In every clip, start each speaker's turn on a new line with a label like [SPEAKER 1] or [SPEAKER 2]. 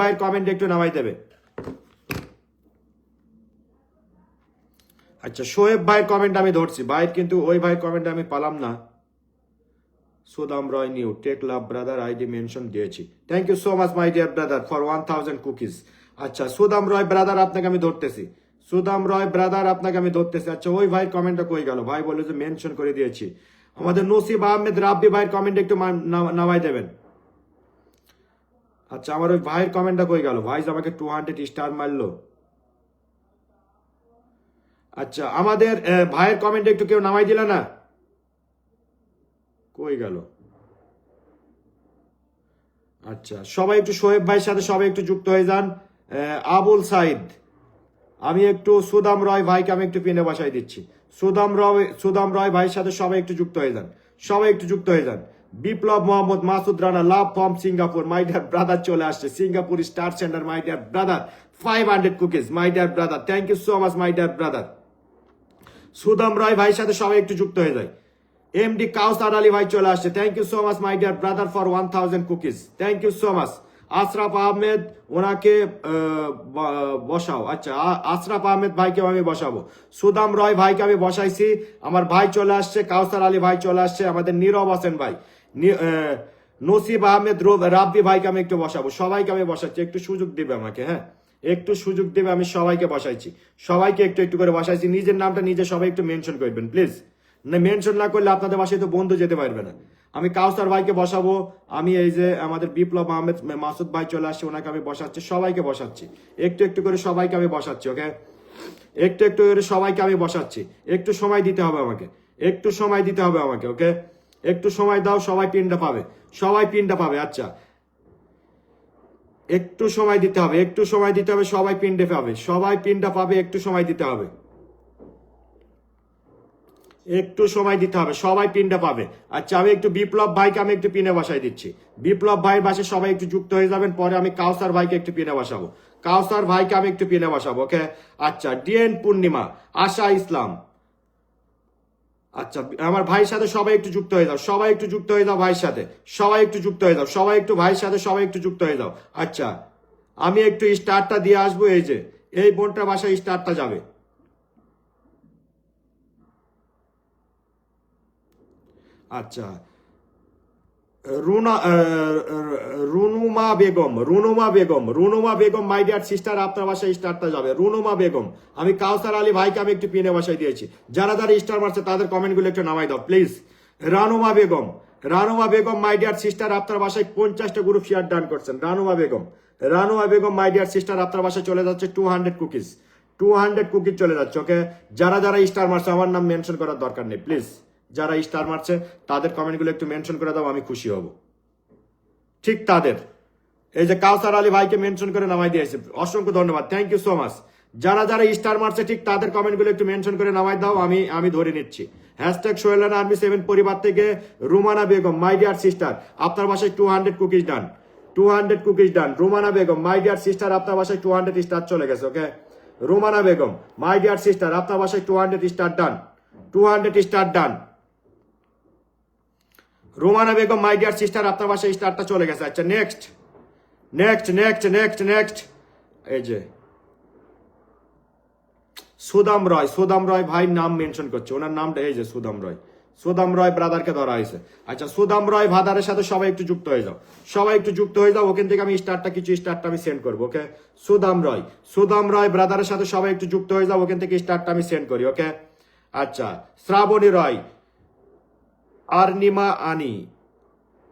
[SPEAKER 1] ভাইয়ের কমেন্ট একটু নামাই দেবে। আচ্ছা শোয়েব ভাইয়ের কমেন্ট আমি ধরছি। ভাইয়ের কিন্তু ওই ভাইয়ের কমেন্ট আমি পালাম না। Sudam Roy new, tech love brother, ID mention দিয়েছি। Thank you so much my dear brother for one thousand cookies আচ্ছা সুদাম রয় ব্রাদার আপনাকে আমি ধরতেছি। সুদাম রয় ব্রাদার আপনাকে আমি ধরতেছি। আচ্ছা ওই ভাইয়ের কমেন্টটা কই গেল? ভাই বলে যে মেনশন করে দিয়েছি। আমাদের নসিব আহমেদ রাব্বি ভাইয়ের কমেন্ট একটু নামাই দেবেন। আচ্ছা আমার ওই ভাইয়ের কমেন্টটা কই গেল? ভাই আমাকে টু হান্ড্রেড স্টার মারলো। আচ্ছা আমাদের ভাইয়ের কমেন্ট একটু কেউ নামাই দিল না? কই গেল? আচ্ছা সবাই একটু সোহেব ভাইয়ের সাথে সবাই একটু যুক্ত হয়ে যান। আবুল সাইদ, আমি একটু সুদাম রয় ভাইকে আমি একটু পিনে বসাই দিচ্ছি। সুদাম রয় সুদাম রয় ভাইয়ের সাথে সবাই একটু যুক্ত হয়ে যান। সবাই একটু যুক্ত হয়ে যান। Biplob Mohammad Masud Rana, love from Singapore, my dear brother চলে আসছে। Singapore star centre, my dear brother. Five hundred cookies, my dear brother. Thank you so much my dear brother. Sudam Roy ভাইয়ের সাথে সবাই একটু যুক্ত হয়ে যায়। MD কাউসার আলী ভাই চলে আসছে। Thank you so much my dear brother for one thousand cookies. Thank you so much Ashraf Ahmed, ওনাকে বসাও। আচ্ছা আশরাফ আহমেদ ভাইকে আমি বসাবো। সুদাম রয় ভাইকে আমি বসাইছি। আমার ভাই চলে আসছে, কাউসার আলী ভাই চলে আসছে, আমাদের নীরব হোসেন ভাই। নসিব আহমেদ রব- রাব্বি ভাইকে আমি একটু বসাবো। সবাইকে আমি বসাচ্ছি। একটু সুযোগ দেবে আমাকে হ্যাঁ? একটু সুযোগ দেবে, আমি সবাইকে বসাইছি। সবাইকে একটু একটু করে বসাইছি। নিজের নামটা নিজে সবাই একটু মেনশন করবেন, প্লিজ। না, মেনশন না করলে আপনাদের বাসায় তো বন্ধু যেতে পারবে না। আমি কাউসার ভাইকে বসাবো। আমি এই যে আমাদের বিপ্লব আহমেদ মাসুদ ভাই চলে আসছে, ওনাকে আমি বসাচ্ছি। সবাইকে বসাচ্ছি। একটু একটু করে সবাইকে আমি বসাচ্ছি, ওকে? একটু একটু করে সবাইকে আমি বসাচ্ছি। একটু সময় দিতে হবে আমাকে। একটু সময় দিতে হবে আমাকে, ওকে? একটু সময় দাও, সবাই পিনটা পাবে। সবাই পিনটা পাবে আচ্ছা। একটু সময় দিতে হবে, একটু সময় দিতে হবে, সবাই পিনটা পাবে। সবাই পিনটা পাবে, একটু সময় দিতে হবে। একটু সময় দিতে হবে, সবাই পিনটা পাবে। আচ্ছা আমি একটু বিপ্লব ভাইকে আমি একটু পিনে বসাই দিচ্ছি। বিপ্লব ভাইয়ের বাসে সবাই একটু যুক্ত হয়ে যাবেন, পরে আমি কাউসার ভাইকে একটু পিনে বসাবো। কাউসার ভাইকে আমি একটু পিনে বসাবো ওকে আচ্ছা ডিএন পূর্ণিমা, আশা ইসলাম। আচ্ছা আমার ভাইয়ের সাথে সবাই একটু যুক্ত হয়ে যাও, সবাই একটু যুক্ত হয়ে যাও ভাইয়ের সাথে, সবাই একটু যুক্ত হয়ে যাও, সবাই একটু ভাইয়ের সাথে সবাই একটু যুক্ত হয়ে যাও। আচ্ছা আমি একটু স্টারটা দিয়ে আসব, এই যে, এই বোনটা বাসায় স্টারটা যাবে। আচ্ছা Runa Runuma Begum Runuma Begum Runuma Begum my dear sister আপনার বাসায় স্টারটা যাবে। রুনুমা বেগম, আমি কাউসার আলী ভাইকে আমি একটু পিনে বাসায় দিয়েছি। যারা যারা স্টার মারছে, তাদের কমেন্টগুলো একটু নামাই দাও please Ranuma Begum Ranuma Begum my dear sister আপনার বাসায় পঞ্চাশটা গ্রুপ শেয়ার ডান করছেন। Ranuma Begum Ranuma Begum my dear sister আপনার বাসায় চলে যাচ্ছে two hundred cookies two hundred cookies চলে যাচ্ছে ওকে যারা যারা স্টার মারছে, আমার নাম মেনশন করার দরকার নেই প্লিজ যারা স্টার মারছে, তাদের কমেন্টগুলো একটু মেনশন করে দাও, আমি খুশি হব। ঠিক তাদের। এই যে কাউসার আলী ভাইকে মেনশন করে নামাই দিয়েছে, অসংখ্য ধন্যবাদ থ্যাংক ইউ সো মাচ যারা যারা স্টার মারছে, ঠিক তাদের কমেন্টগুলো একটু মেনশন করে নামাই দাও, আমি আমি ধরে নিচ্ছি। হ্যাশট্যাগ সোহেলান আর্মি সেভেন পরিবার থেকে Rumana Begum my dear sister আপনার বাসায় two hundred cookies done two hundred cookies done Rumana Begum my dear sister আপনার বাসায় টু হান্ড্রেড স্টার চলে গেছে okay Rumana Begum my dear sister আপনার বাসায় two hundred star done two hundred star done Romana Begum, my dear sister, আপনার বাসায় স্টারটা চলে গেছে। আচ্ছা next. Next next next next. এই যে, সুদাম রয় সুদাম রয় ভাই নাম মেনশন করছে। ওনার নামটা এই যে, সুদাম রয়। সুদাম রয় ব্রাদারকে ধরা হয়েছে। আচ্ছা সুদাম রয় ভাদারের সাথে সবাই একটু যুক্ত হয়ে যাও। সবাই একটু যুক্ত হয়ে যাও, ওখান থেকে আমি স্টারটা, কিছু স্টারটা আমি সেন্ড করব ওকে সুদাম রয় সুদাম রয় ব্রাদারের সাথে সবাই একটু যুক্ত হয়ে যাও, ওখান থেকে স্টারটা আমি সেন্ড করি ওকে আচ্ছা শ্রাবণী রয় আরনিমা আনি।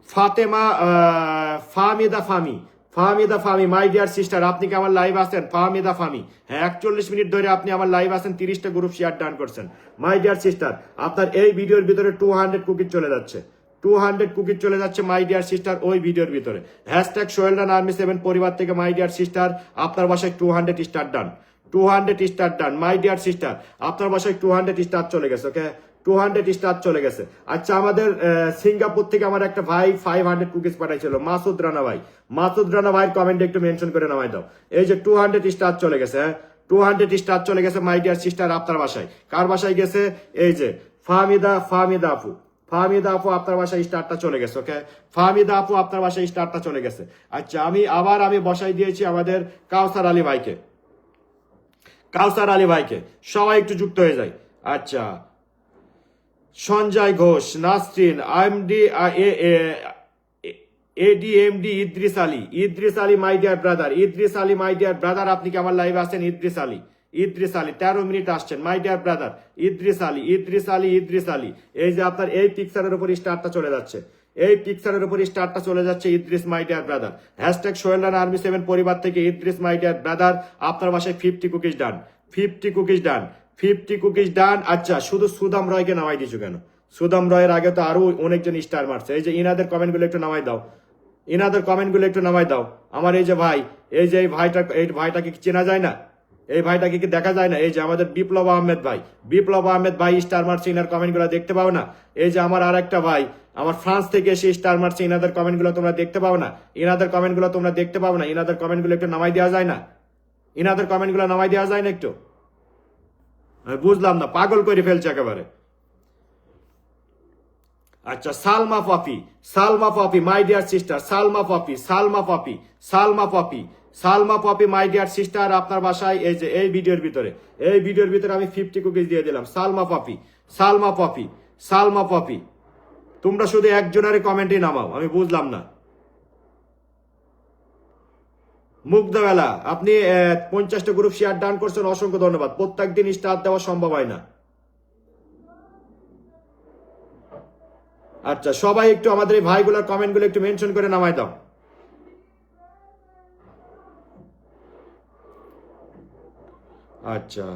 [SPEAKER 1] ফাতেমা আহ, Fahmida Fami. Fahmida Fami my dear sister আপনি কি আমার লাইভ আছেন? ফাহমিদা ফামি। হ্যাঁ একচল্লিশ মিনিট ধরে আপনি আমার লাইভ আছেন তিরিশটা গ্রুপ শেয়ার ডান করছেন। মাই ডিয়ার সিস্টার আপনার এই ভিডিওর ভিতরে টু হান্ড্রেড কুকিজ চলে যাচ্ছে। টু হান্ড্রেড কুকিজ চলে যাচ্ছে মাই ডিয়ার সিস্টার ওই ভিডিওর ভিতরে। Hashtag Sohel Ran army seven পরিবার থেকে মাই ডিয়ার সিস্টার আপনার বাসায় two hundred star done two hundred star done my dear sister আপনার বাসায় টু হান্ড্রেড স্টার চলে গেছে ওকে টু হান্ড্রেড স্টার চলে গেছে। আচ্ছা আমাদের সিঙ্গাপুর থেকে আমার একটা ভাই ফাইভ হান্ড্রেড কুকিজ পাঠাইছিল। মাসুদ রানা ভাই। মাসুদ রানা ভাইয়ের কমেন্টে একটু মেনশন করে নামাই দাও। এই যে টু হান্ড্রেড স্টার চলে গেছে হ্যাঁ? টু হান্ড্রেড স্টার চলে গেছে মাই ডিয়ার সিস্টার আপনার বাসায়। কার বাসায় গেছে? এই যে, ফাহমিদা ফাহমিদা আপু। ফাহমিদা আপু, আপনার বাসায় স্টারটা চলে গেছে ওকে ফাহমিদা আপু, আপনার বাসায় স্টারটা চলে গেছে। আচ্ছা আমি আবার আমি বসাই দিয়েছি আমাদের কাউসার আলী ভাইকে। কাউসার আলী ভাইকে। সবাই একটু যুক্ত হয়ে যায়। আচ্ছা Sanjay Ghosh, Nasrin MD ADMD Idris Ali. Idris Ali, my dear brother. Idris Ali, my dear brother, আপনি কি আমার লাইভে আছেন? ইদ্রিস আলী। ইদ্রিস আলী, তেরো মিনিট আসছেন। My dear brother, Idris Ali Idris Ali Idris Ali. এই যে আপনার, এই পিকচারের উপর স্টারটা চলে যাচ্ছে। এই পিকচারের উপর স্টারটা চলে যাচ্ছে Idris, my dear brother. Hashtag Sohel army seven পরিবার থেকে ইদ্রিস, মাই ডিয়ার ব্রাদার, আপনার বাসায় fifty cookies done fifty cookies done fifty cookies done. আচ্ছা শুধু সুদাম রয়কে নামাই দিছো কেন? সুদাম রয়ের আগে তো আরও অনেকজন স্টার মারছে। এই যে ইনাদের কমেন্টগুলো একটু নামাই দাও। ইনাদের কমেন্টগুলো একটু নামাই দাও। আমার এই যে ভাই, এই যে এই ভাইটা, এই ভাইটাকে কি চেনা যায় না? এই ভাইটাকে কি দেখা যায় না? এই যে আমাদের বিপ্লব আহমেদ ভাই, বিপ্লব আহমেদ ভাই স্টার মারছে ইনার কমেন্টগুলো দেখতে পাও না? এই যে আমার আর একটা ভাই, আমার ফ্রান্স থেকে এসে স্টার মারছে ইনাদের কমেন্টগুলো তোমরা দেখতে পাও না? ইনাদের কমেন্টগুলো তোমরা দেখতে পাও না? ইনাদের কমেন্টগুলো একটু নামাই দেওয়া যায় না? ইনাদের কমেন্টগুলো নামাই দেওয়া যায় না একটু? আমি বুঝলাম না, পাগল করে ফেলছে একেবারে। আচ্ছা Salma Papi, Salma Popy my dear sister Salma Popy, Salma Papi Salma Papi, Salma Popy my dear sister আপনার বাসায় এই যে, এই ভিডিওর ভিতরে, এই ভিডিওর ভিতরে আমি ফিফটি কুকিজ দিয়ে দিলাম। সালমা পপি সালমা পপি সালমা পপি। তোমরা শুধু একজনের কমেন্টই নামাও, আমি বুঝলাম না। মুগ্ধবেলা। আপনি পঞ্চাশটা গ্রুপ শেয়ার ডান করছেন, অসংখ্য ধন্যবাদ। প্রত্যেক দিন স্টার দেওয়া সম্ভব হয় না। আচ্ছা সবাই একটু আমাদের এই ভাইগুলোর কমেন্টগুলো একটু মেনশন করে নামাই দাও। আচ্ছা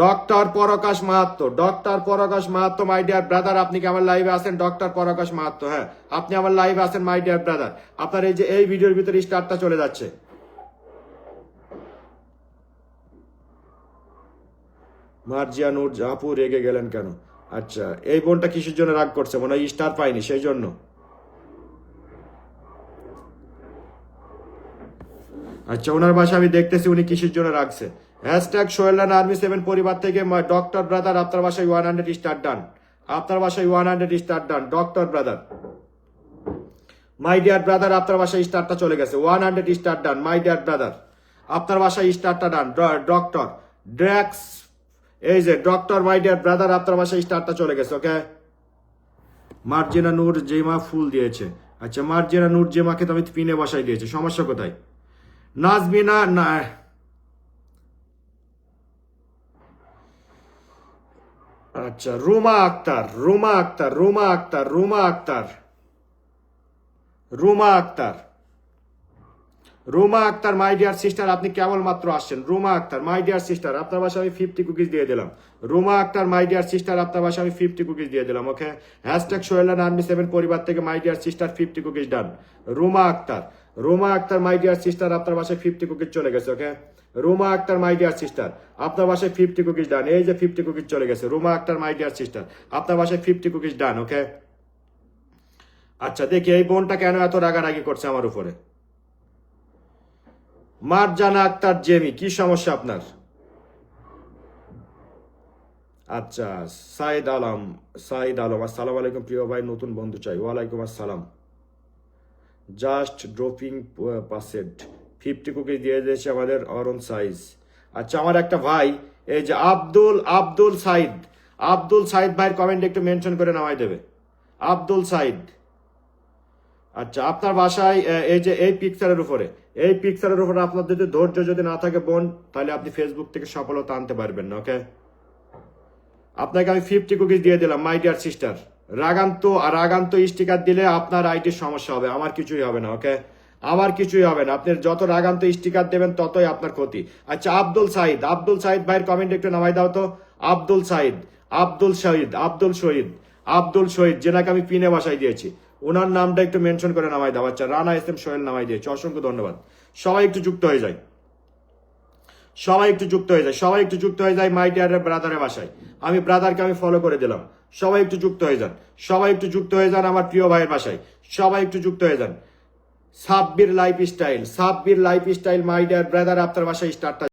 [SPEAKER 1] ডক্টর পরকাশ মাহাত্ম, ডক্টর পরকাশ মাহাত্ম মাই ডিয়ার ব্রাদার আপনি কি আমার লাইভে আছেন? ডক্টর পরকাশ মাহাত্ম হ্যাঁ। আপনি আমার লাইভে আছেন মাই ডিয়ার ব্রাদার আপনার এই যে, এই ভিডিওর ভিতরে স্টারটা চলে যাচ্ছে। মার্জিয়া নূর আপু রেগে গেলেন কেন? আচ্ছা এই বোনটা কিসের জন্য রাগ করছে? মনে হয় স্টার পাইনি সেই জন্য। আচ্ছা ওনার বাসা আমি দেখতেছি উনি কিসের জন্য রাখছে হ্যাশট্যাগ সোহেলান আর্মি সেভেন পরিবার থেকে ডক্টর ব্রাদার, আপনার বাসায় ওয়ান হান্ড্রেড স্টার ডান আপনার বাসায় one hundred star done doctor brother. My dear brother আপনার বাসায় স্টারটা চলে গেছে। One hundred star done my dear brother আপনার বাসায় স্টারটা ডান ডক্টর। ড্র্যাক্স এই যে, ডক্টর মাই ডিয়ার ব্রাদার আপনার বাসায় স্টারটা চলে গেছে ওকে মার্জিনা নূর জেমা ফুল দিয়েছে। আচ্ছা মার্জিনা নূর জেমাকে তো আমি পিনে বসাই দিয়েছি, সমস্যা কোথায়? নাজমিনা, না আচ্ছা Ruma Akter Ruma Akter Ruma Akter Ruma Akter. Ruma Akter. Ruma Akter my dear sister আপনি কেবলমাত্র আসছেন। Ruma Akter my dear sister আপনার বাসায় আমি ফিফটি কুকিজ দিয়ে দিলাম। Ruma Akter my dear sister আপনার বাসায় আমি ফিফটি কুকিজ দিয়ে দিলাম okay hashtag Sohelan army seven পরিবার থেকে my dear sister fifty cookies done Ruma Akter Ruma Akter, my dear sister, আপনার বাসায় ফিফটি কুকিজ চলে গেছে okay Ruma Akter, my dear sister, আপনার বাসায় ফিফটি কুকিজ ডান এই যে ফিফটি কুকিজ চলে গেছে, Ruma Akter, my dear sister, আপনার বাসায় ফিফটি কুকিজ ডান ওকে আচ্ছা দেখি, এই বোনটা কেন এত রাগারাগি করছে আমার উপরে? মারজানা আক্তার, জেমি, কি সমস্যা আপনার? আচ্ছা সাইদ আলম সাইদ আলম, আসসালামু আলাইকুম, প্রিয় ভাই, নতুন বন্ধু চাই, ওয়ালাইকুম আসসালাম। Just dropping passed fifty cookie দিয়ে দিয়েছে আমাদের অরন সাইজ আচ্ছা আমার একটা ভাই, এই যে আব্দুল আব্দুল সাইদ। আব্দুল সাইদ ভাইয়ের কমেন্ট একটু মেনশন করে নামাই দেবে। আব্দুল সাইদ। আচ্ছা আপনার বাসায় এই যে এই পিকচারের উপরে, এই পিকচারের উপরে আপনার যদি ধৈর্য যদি না থাকে বোন, তাহলে আপনি ফেসবুক থেকে সফলতা আনতে পারবেন না ওকে আপনাকে আমি ফিফটি কুকিজ দিয়ে দিলাম মাই ডিয়ার সিস্টার রাগান্ত আর রাগান্ত স্টিকার দিলে আপনার আইটির সমস্যা হবে। আমার কিছুই হবে না, ওকে? আমার কিছুই হবে না। আপনি যত রাগান্ত স্টিকার দেবেন, ততই আপনার ক্ষতি। আচ্ছা আব্দুল সাইদ আব্দুল সাইদ ভাইয়ের কমেন্ট একটু নামাই দাও তো। আব্দুল সাইদ, আব্দুল শহীদ আব্দুল শহীদ আব্দুল শহীদ যেটাকে আমি পিনে বাসায় দিয়েছি। ওনার নামটা একটু মেনশন করে নামাই দাও। আচ্ছা রানা এস এম সোহেল নামাই দিয়েছি। অসংখ্য ধন্যবাদ। সবাই একটু যুক্ত হয়ে যায়। সবাই একটু যুক্ত হয়ে যায়। সবাই একটু যুক্ত হয়ে যায় মাই ডিয়ার ব্রাদারের বাসায়। আমি ব্রাদারকে আমি ফলো করে দিলাম। সবাই একটু যুক্ত হয়ে যান। সবাই একটু যুক্ত হয়ে যান আমার প্রিয় ভাইয়ের বাসায়। সবাই একটু যুক্ত হয়ে যান। Sabbir life style Sabbir life style my dear brother, আপনার বাসায় স্টার্টটা